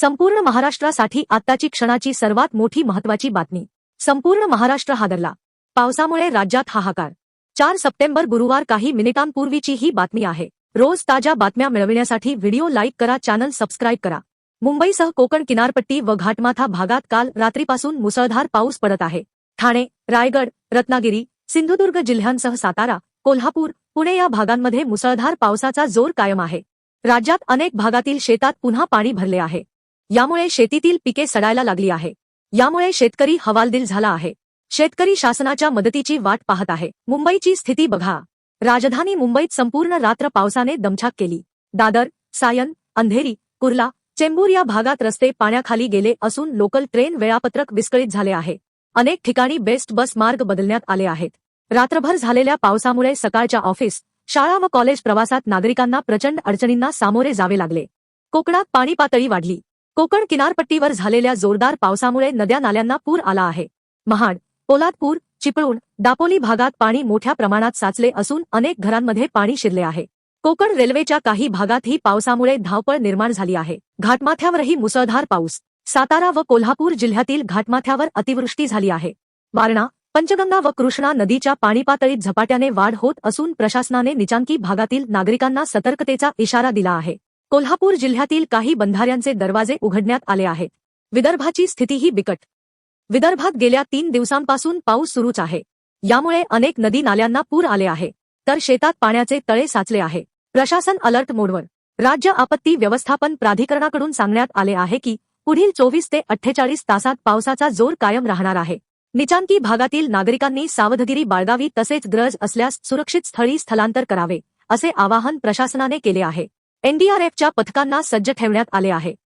संपूर्ण महाराष्ट्रासाठी आत्ताची क्षणाची सर्वात मोठी महत्वाची बातमी. संपूर्ण महाराष्ट्र हादरला. पावसामुळे राज्यात हाहाकार. चार सप्टेंबर गुरुवार काही मिनिटांपूर्वीची ही बातमी आहे. रोज ताज्या बातम्या मिळविण्यासाठी व्हिडिओ लाईक करा चॅनल सबस्क्राईब करा. मुंबईसह कोकण किनारपट्टी व घाटमाथा भागात काल रात्रीपासून मुसळधार पाऊस पडत आहे. ठाणे रायगड रत्नागिरी सिंधुदुर्ग जिल्ह्यांसह सातारा कोल्हापूर पुणे या भागांमध्ये मुसळधार पावसाचा जोर कायम आहे. राज्यात अनेक भागातील शेतात पुन्हा पाणी भरले आहे. यामुळे शेतीतील पिके सडायला लागली आहे. यामुळे शेतकरी हवालदिल झाला आहे. शेतकरी शासनाच्या मदतीची वाट पाहत आहे. मुंबईची स्थिती बघा. राजधानी मुंबईत संपूर्ण रात्र पावसाने दमछाक केली. दादर सायन अंधेरी कुर्ला चेंबूर या भागात रस्ते पाण्याखाली गेले असून लोकल ट्रेन वेळापत्रक विस्कळीत झाले आहे. अनेक ठिकाणी बेस्ट बस मार्ग बदलण्यात आले आहेत. रात्रभर झालेल्या पावसामुळे सकाळच्या ऑफिस शाळा व कॉलेज प्रवासात नागरिकांना प्रचंड अडचणींना सामोरे जावे लागले. कोकणात पाणी पातळी वाढली. कोकण किनारपट्टीवर झालेल्या जोरदार पावसामुळे नद्या नाल्यांना पूर आला आहे. महाड पोलादपूर चिपळूण दापोली भागात पाणी मोठ्या प्रमाणात साचले असून अनेक घरांमध्ये पाणी शिरले आहे. कोकण रेल्वेच्या काही भागातही पावसामुळे धावपळ निर्माण झाली आहे. घाटमाथ्यावरही मुसळधार पाऊस. सातारा व कोल्हापूर जिल्ह्यातील घाटमाथ्यावर अतिवृष्टी झाली आहे. वारणा पंचगंगा व कृष्णा नदीच्या पाणीपातळीत झपाट्याने वाढ होत असून प्रशासनाने निचांकी भागातील नागरिकांना सतर्कतेचा इशारा दिला आहे. कोल्हापूर जिल्ह्यातील काही बंधाऱ्यांचे दरवाजे उघडण्यात आले आहेत. विदर्भाची स्थितीही बिकट. विदर्भात गेल्या तीन दिवसांपासून पाऊस सुरूच आहे. यामुळे अनेक नदी नाल्यांना पूर आले आहे. तर शेतात पाण्याचे तळे साचले आहे. प्रशासन अलर्ट मोडवर. राज्य आपत्ती व्यवस्थापन प्राधिकरणाकडून सांगण्यात आले आहे की पुढील चोवीस ते अठ्ठेचाळीस तासात पावसाचा जोर कायम राहणार आहे. निचांकी भागातील नागरिकांनी सावधगिरी बाळगावी तसेच गरज असल्यास सुरक्षित स्थळी स्थलांतर करावे असे आवाहन प्रशासनाने केले आहे. एनडीआरएफच्या पथकांना सज्ज ठेवण्यात आले आहे.